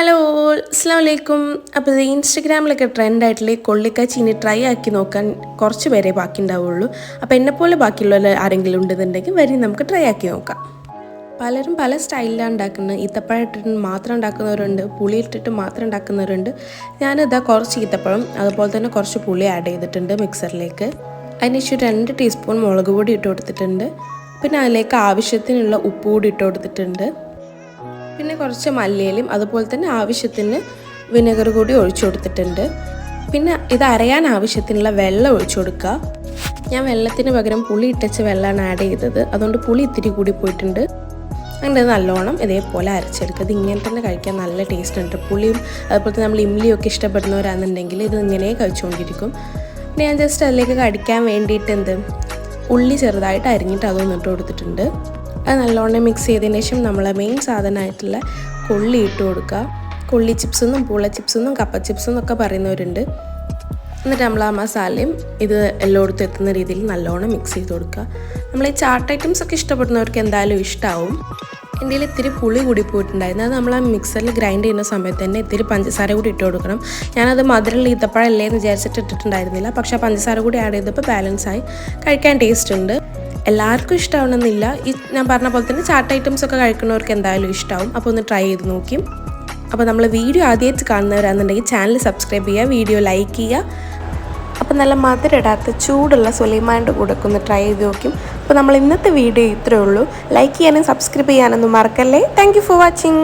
Hello അസ്സാം വലൈക്കും അപ്പോൾ ഇത് ഇൻസ്റ്റഗ്രാമിലൊക്കെ ട്രെൻഡായിട്ടുള്ള കൊള്ളിക്കാച്ചി ഇനി ട്രൈ ആക്കി നോക്കാൻ കുറച്ച് പേരെ ബാക്കി ഉണ്ടാവുള്ളൂ അപ്പോൾ എന്നെപ്പോലെ ബാക്കിയുള്ള ആരെങ്കിലും ഉണ്ടെന്നുണ്ടെങ്കിൽ വരി നമുക്ക് ട്രൈ ആക്കി നോക്കാം. പലരും പല സ്റ്റൈലിലാണ് ഉണ്ടാക്കുന്നത് ഈത്തപ്പഴം മാത്രം ഉണ്ടാക്കുന്നവരുണ്ട് പുളി ഇട്ടിട്ട് മാത്രം ഉണ്ടാക്കുന്നവരുണ്ട്. ഞാനിതാ കുറച്ച് ഈത്തപ്പഴം അതുപോലെ തന്നെ കുറച്ച് പുളി ആഡ് ചെയ്തിട്ടുണ്ട് മിക്സറിലേക്ക് അതിനുശേഷം രണ്ട് ടീസ്പൂൺ മുളക് പൊടി ഇട്ട് കൊടുത്തിട്ടുണ്ട്. പിന്നെ അതിലേക്ക് ആവശ്യത്തിനുള്ള ഉപ്പ് കൂടി ഇട്ട് കൊടുത്തിട്ടുണ്ട്. പിന്നെ കുറച്ച് മല്ലിയിലും അതുപോലെ തന്നെ ആവശ്യത്തിന് വിനെഗർ കൂടി ഒഴിച്ചു കൊടുത്തിട്ടുണ്ട്. പിന്നെ ഇത് അരയാൻ ആവശ്യത്തിനുള്ള വെള്ളം ഒഴിച്ചു കൊടുക്കുക. ഞാൻ വെള്ളത്തിന് പകരം പുളി ഇട്ടച്ച വെള്ളമാണ് ആഡ് ചെയ്തത്. അതുകൊണ്ട് പുളി ഇത്തിരി കൂടി പോയിട്ടുണ്ട്. അങ്ങനെ നല്ലോണം ഇതേപോലെ അരച്ചെടുക്കുക. ഇത് ഇങ്ങനെ തന്നെ കഴിക്കാൻ നല്ല ടേസ്റ്റ് ഉണ്ട്. പുളിയും അതുപോലെ തന്നെ നമ്മൾ ഒക്കെ ഇഷ്ടപ്പെടുന്നവരാണെന്നുണ്ടെങ്കിൽ ഇത് ഇങ്ങനെ കഴിച്ചുകൊണ്ടിരിക്കും. പിന്നെ ഞാൻ ജസ്റ്റ് അതിലേക്ക് കടിക്കാൻ വേണ്ടിയിട്ട് എന്ത്? ഉള്ളി ചെറുതായിട്ട് അരിഞ്ഞിട്ട് അതൊന്നിട്ട് കൊടുത്തിട്ടുണ്ട്. അത് നല്ലോണം മിക്സ് ചെയ്തതിന് ശേഷം നമ്മളെ മെയിൻ സാധനമായിട്ടുള്ള കൊള്ളി ഇട്ട് കൊടുക്കുക കൊള്ളി ചിപ്സ് എന്നും പൂള ചിപ്സ് എന്നും കപ്പ ചിപ്സ് എന്നൊക്കെ പറയുന്നവരുണ്ട്. എന്നിട്ട് നമ്മൾ ആ മസാലയും ഇത് എല്ലായിടത്തും എത്തുന്ന രീതിയിൽ നല്ലോണം മിക്സ് ചെയ്ത് കൊടുക്കുക നമ്മൾ ഈ ചാട്ട് ഐറ്റംസ് ഒക്കെ ഇഷ്ടപ്പെടുന്നവർക്ക് എന്തായാലും ഇഷ്ടമാവും എന്റെ കയ്യിൽ ഇത്തിരി പുളി കൂടി പോയിട്ടുണ്ടായിരുന്നു. അത് നമ്മൾ ആ മിക്സറിൽ ഗ്രൈൻഡ് ചെയ്യുന്ന സമയത്ത് തന്നെ ഇത്തിരി പഞ്ചസാര കൂടി ഇട്ട് കൊടുക്കണം. ഞാനത് മധുരം ഈത്തപ്പഴല്ലേ എന്ന് വിചാരിച്ചിട്ട് ഇട്ടിട്ടുണ്ടായിരുന്നില്ല. പക്ഷേ ആ പഞ്ചസാര കൂടി ആഡ് ചെയ്തപ്പോൾ ബാലൻസ് ആയി. കഴിക്കാൻ ടേസ്റ്റ് ഉണ്ട്. എല്ലാവർക്കും ഇഷ്ടമാവണമെന്നില്ല ഈ ഞാൻ പറഞ്ഞ പോലെ തന്നെ ചാട്ട് ഐറ്റംസ് ഒക്കെ കഴിക്കുന്നവർക്ക് എന്തായാലും ഇഷ്ടമാവും അപ്പോൾ ഒന്ന് ട്രൈ ചെയ്ത് നോക്കി അപ്പോൾ നമ്മൾ വീഡിയോ ആദ്യമായിട്ട് കാണുന്നവരാണെന്നുണ്ടെങ്കിൽ ചാനൽ സബ്സ്ക്രൈബ് ചെയ്യുക വീഡിയോ ലൈക്ക് ചെയ്യുക. അപ്പോൾ നല്ല മധുര ഇടാത്ത ചൂടുള്ള സുലൈമാന്റെ കൂടെ ഒന്ന് ട്രൈ ചെയ്ത് നോക്കും അപ്പോൾ നമ്മൾ ഇന്നത്തെ വീഡിയോ ഇത്രയേ ഉള്ളൂ. ലൈക്ക് ചെയ്യാനും സബ്സ്ക്രൈബ് ചെയ്യാനൊന്നും മറക്കല്ലേ. Thank for watching